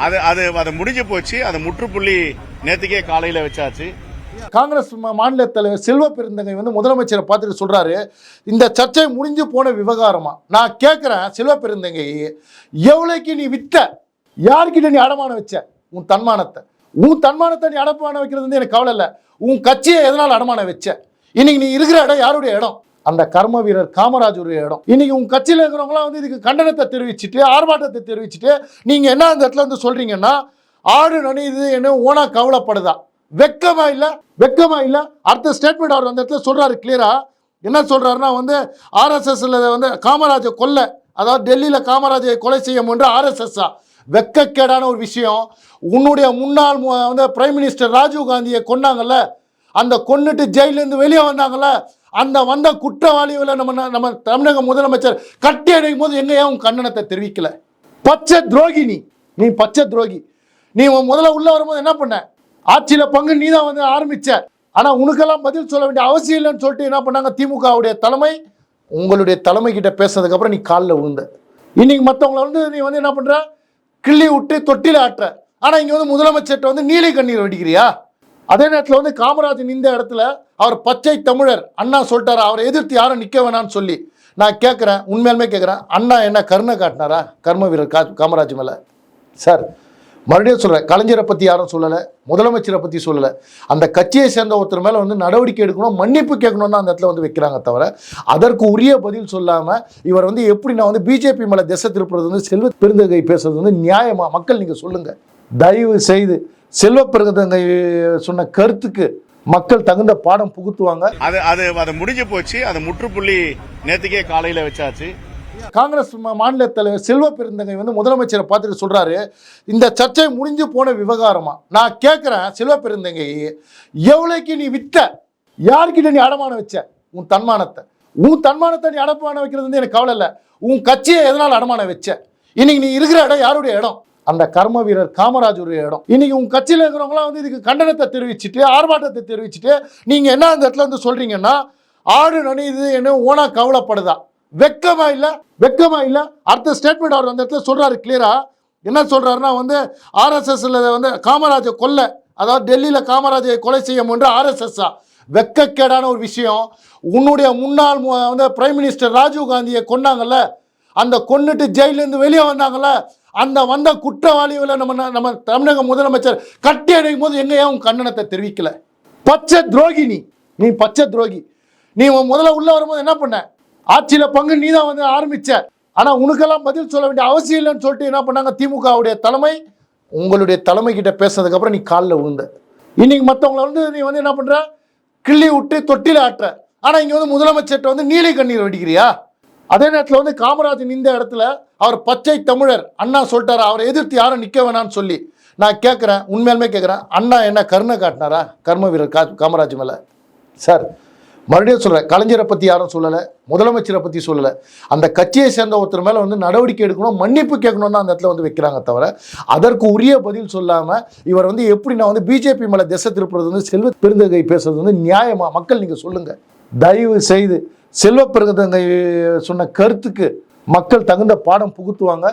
அது அது அது முடிஞ்சு போச்சு. அது முற்றுப்புள்ளி நேற்றுக்கே காலையில் வச்சாச்சு. காங்கிரஸ் மா- மாநில தலைவர் செல்வ பெருந்தகை வந்து முதலமைச்சரை பார்த்துட்டு சொல்றாரு இந்த சர்ச்சை முடிஞ்சு போன விவகாரமா? நான் கேட்கிறேன் செல்வ பெருந்தங்கை எவ்வளோக்கு நீ விற்ற? யார்கிட்ட நீ அடமானம் வச்ச? உன் தன்மானத்தை. உன் தன்மானத்தை நீ அடமானம் வைக்கிறது வந்து எனக்கு கவலை இல்லை. உன் கட்சியை எதனால் அடமானம் வச்ச? இன்னைக்கு நீ இருக்கிற இடம் யாருடைய இடம்? அந்த கர்ம வீரர் காமராஜருடைய இடம். இன்னைக்கு உங்க கட்சியில் இருக்கிறவங்களாம் வந்து இதுக்கு கண்டனத்தை தெரிவிச்சுட்டு ஆர்ப்பாட்டத்தை தெரிவிச்சுட்டு நீங்க என்ன அந்த இடத்துல வந்து சொல்றீங்கன்னா ஆடு நனியுது என்ன ஓனா கவலைப்படுதா? வெக்கமா இல்ல? வெக்கமா இல்ல? அடுத்த ஸ்டேட்மெண்ட் அவர் அந்த இடத்துல சொல்றாரு கிளியரா என்ன சொல்றாருன்னா வந்து ஆர்எஸ்எஸ்ல வந்து காமராஜை கொல்ல. அதாவது டெல்லியில காமராஜை கொலை செய்ய முன்ற ஆர்எஸ்எஸ்ஸா வெக்கக்கேடான ஒரு விஷயம். உன்னுடைய முன்னாள் மு- வந்து பிரைம் மினிஸ்டர் ராஜீவ் காந்தியை கொன்னாங்கல்ல. அந்த கொன்னுட்டு ஜெயிலேருந்து வெளியே வந்தாங்கல்ல. அந்த வந்த குற்றவாளிகளை நம்ம நம்ம தமிழக முதலமைச்சர் கட்டி அடைக்கும் போது எங்க ஏன் உன் கண்டனத்தை தெரிவிக்கல? பச்சை துரோகி நீ. நீ பச்சை துரோகி. நீ உன் முதல்ல உள்ள வரும்போது என்ன பண்ண? ஆட்சியில பங்கு நீ தான் வந்து ஆரம்பிச்ச. ஆனா உனக்கெல்லாம் பதில் சொல்ல வேண்டிய அவசியம் இல்லைன்னு சொல்லிட்டு என்ன பண்ணாங்க? திமுகவுடைய தலைமை உங்களுடைய தலைமை கிட்ட பேசுனதுக்கு அப்புறம் நீ காலில் விழுந்த இன்னைக்கு மற்றவங்கள வந்து நீ வந்து என்ன பண்ற? கிள்ளி விட்டு தொட்டில ஆட்டுற. ஆனா இங்க வந்து முதலமைச்சர்கிட்ட வந்து நீலி கண்ணீர் வெடிக்கிறியா? அதே நேரத்தில் வந்து காமராஜன் இந்த இடத்துல அவர் பச்சை தமிழர் அண்ணா சொல்லிட்டாரு? அவரை எதிர்த்து யாரும் நிற்க வேணாம்னு சொல்லி நான் கேட்குறேன் உண்மையாலுமே கேட்குறேன் அண்ணா என்ன கருணை காட்டினாரா? கர்ம வீரர் கா காமராஜ் மேலே? சார் மறுபடியும் சொல்கிறேன் கலைஞரை பற்றி யாரும் சொல்லலை முதலமைச்சரை பற்றி சொல்லலை. அந்த கட்சியை சேர்ந்த ஒருத்தர் மேலே வந்து நடவடிக்கை எடுக்கணும் மன்னிப்பு கேட்கணும் தான் அந்த இடத்துல வந்து வைக்கிறாங்க தவிர அதற்கு உரிய பதில் சொல்லாமல் இவர் வந்து எப்படி நான் வந்து பிஜேபி மேலே திசை திருப்புறது வந்து செல்வ பெருந்தகை பேசுறது வந்து நியாயமாக மக்கள் நீங்கள் சொல்லுங்கள் தயவு செய்து செல்வ சொன்ன கருத்துக்கு மக்கள் தகுந்த பாடம் புகுத்துவாங்க. அது அது அது முடிஞ்சு போச்சு. அது முற்றுப்புள்ளி நேத்துக்கே காலையில வச்சாச்சு. காங்கிரஸ் மாநில தலைவர் செல்வ பெருந்தகை வந்து முதலமைச்சரை பார்த்துட்டு சொல்றாரு இந்த சர்ச்சை முடிஞ்சு போன விவகாரமா? நான் கேட்கிறேன் செல்வ பெருந்தகை எவ்வளோக்கு நீ வித்த? யார்கிட்ட நீ அடமானம் வச்ச? உன் தன்மானத்தை. உன் தன்மானத்தை நீ அடமானம் வைக்கிறது வந்து எனக்கு கவலை இல்லை. உன் கட்சியை எதனால் அடமானம் வச்ச? இன்னைக்கு நீ இருக்கிற இடம் யாருடைய இடம்? அந்த கர்ம வீரர் காமராஜருடைய இடம். இன்னைக்கு உங்க கட்சியில் இருக்கிறவங்களாம் வந்து இதுக்கு கண்டனத்தை தெரிவிச்சுட்டு ஆர்ப்பாட்டத்தை தெரிவிச்சுட்டு நீங்க என்ன அந்த இடத்துல வந்து சொல்றீங்கன்னா ஆடு நனியுது என்ன ஓனா கவலைப்படுதா? வெக்கமா இல்ல? வெக்கமா இல்ல? அடுத்த ஸ்டேட்மெண்ட் அவர் அந்த இடத்துல சொல்றாரு கிளியரா என்ன சொல்றாருன்னா வந்து ஆர்எஸ்எஸ்ல வந்து காமராஜை கொல்ல. அதாவது டெல்லியில காமராஜை கொலை செய்ய முன்று ஆர்எஸ்எஸ்ஸா வெக்கக்கேடான ஒரு விஷயம். உன்னுடைய முன்னாள் மு- வந்து பிரைம் மினிஸ்டர் ராஜீவ் காந்தியை கொண்டாங்கல்ல அந்த கொன்னுட்டு ஜெயிலேருந்து வெளியே வந்தாங்கல்ல. அந்த வந்த குற்றவாளிகளை நம்ம நம்ம தமிழக முதலமைச்சர் கட்டி அணைக்கும் போது எங்க உன் கண்டனத்தை தெரிவிக்கல? பச்சை துரோகி நீ. நீ பச்சை துரோகி. நீ உன் முதல்ல உள்ள வரும்போது என்ன பண்ண? ஆட்சியில் பங்கு நீ தான் வந்து ஆரம்பிச்ச. ஆனால் உனக்கெல்லாம் பதில் சொல்ல வேண்டிய அவசியம் இல்லைன்னு சொல்லிட்டு என்ன பண்ணாங்க? திமுகவுடைய தலைமை உங்களுடைய தலைமை கிட்ட பேசுனதுக்கப்புறம் நீ காலில் விழுந்த இன்னைக்கு மற்றவங்களை வந்து நீ வந்து என்ன பண்ணுற கிள்ளி விட்டு தொட்டியில் ஆட்டுற. ஆனால் இங்கே வந்து முதலமைச்சர்கிட்ட வந்து நீலி கண்ணீர் வெடிக்கிறியா? அதே நேரத்தில் வந்து காமராஜன் இந்த இடத்துல அவர் பச்சை தமிழர். அண்ணா சொல்லிட்டாரு? அவரை எதிர்த்து யாரும் நிற்க வேணாம்னு சொல்லி. நான் கேட்குறேன் உண்மையாலுமே கேட்குறேன் அண்ணா என்ன கருணை காட்டினாரா? கர்ம வீரர் கா காமராஜ் மேலே? சார் மறுபடியும் சொல்கிறேன் கலைஞரை பற்றி யாரும் சொல்லலை முதலமைச்சரை பற்றி சொல்லலை. அந்த கட்சியை சேர்ந்த ஒருத்தர் மேலே வந்து நடவடிக்கை எடுக்கணும் மன்னிப்பு கேட்கணும் தான் அந்த இடத்துல வந்து வைக்கிறாங்க தவிர அதற்கு உரிய பதில் சொல்லாமல் இவர் வந்து எப்படி நான் வந்து பிஜேபி மேலே திசை திருப்புறது வந்து செல்வ பெருந்தகை பேசுறது வந்து நியாயமாக மக்கள் நீங்கள் சொல்லுங்கள் தயவு செய்து செல்வ சொன்ன கருத்துக்கு மக்கள் தகுந்த பாடம் புகுத்துவாங்க.